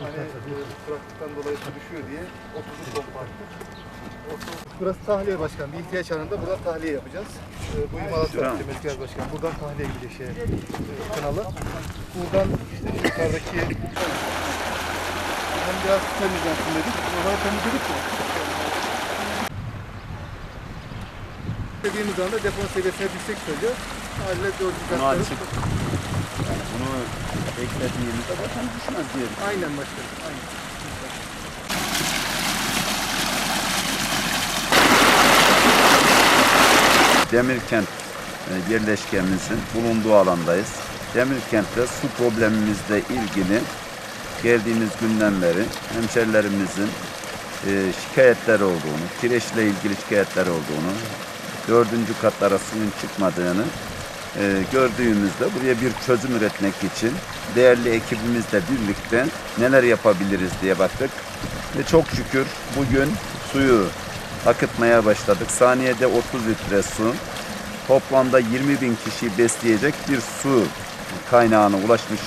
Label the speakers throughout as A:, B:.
A: Hani kuraklıktan dolayı su düşüyor diye 30'u ton farklı. Burası tahliye başkan. Bir ihtiyaç anında buradan tahliye yapacağız. Ee, bu imalat yaptı Mezgaz başkan. Buradan tahliye gidiyor şeye, e, kanalı. Buradan işte yukarıdaki hem biraz temizlensin dedik. Oraları temizledik mi? Dediğimiz anda deponun seviyesine düşecek söylüyor. Haliyle dördüncü
B: Bunu
A: katları-
B: açık. Yani bunu beklediğimizde bakan düşmez diye
A: Aynen başkanım. Aynen.
B: Demirkent e, yerleşkemizin bulunduğu alandayız. Demirkent'te su problemimizle ilgili geldiğimiz günden beri hemşerilerimizin e, şikayetleri olduğunu, kireçle ilgili şikayetler olduğunu, dördüncü katlara suyun çıkmadığını e, gördüğümüzde buraya bir çözüm üretmek için değerli ekibimizle birlikte neler yapabiliriz diye baktık. Ve çok şükür bugün suyu akıtmaya başladık. Saniyede 30 litre su. Toplamda 20 bin kişiyi besleyecek bir su kaynağına ulaşmış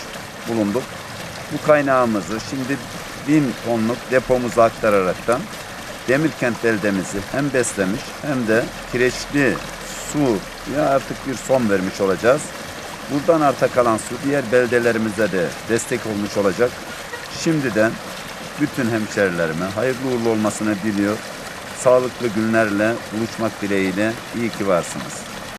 B: bulunduk. Bu kaynağımızı şimdi 1000 tonluk depomuza aktararaktan Demirkent beldemizi hem beslemiş hem de kireçli su ya artık bir son vermiş olacağız. Buradan arta kalan su diğer beldelerimize de destek olmuş olacak. Şimdiden bütün hemşerilerime hayırlı uğurlu olmasını diliyor. Sağlıklı günlerle buluşmak dileğiyle iyi ki varsınız.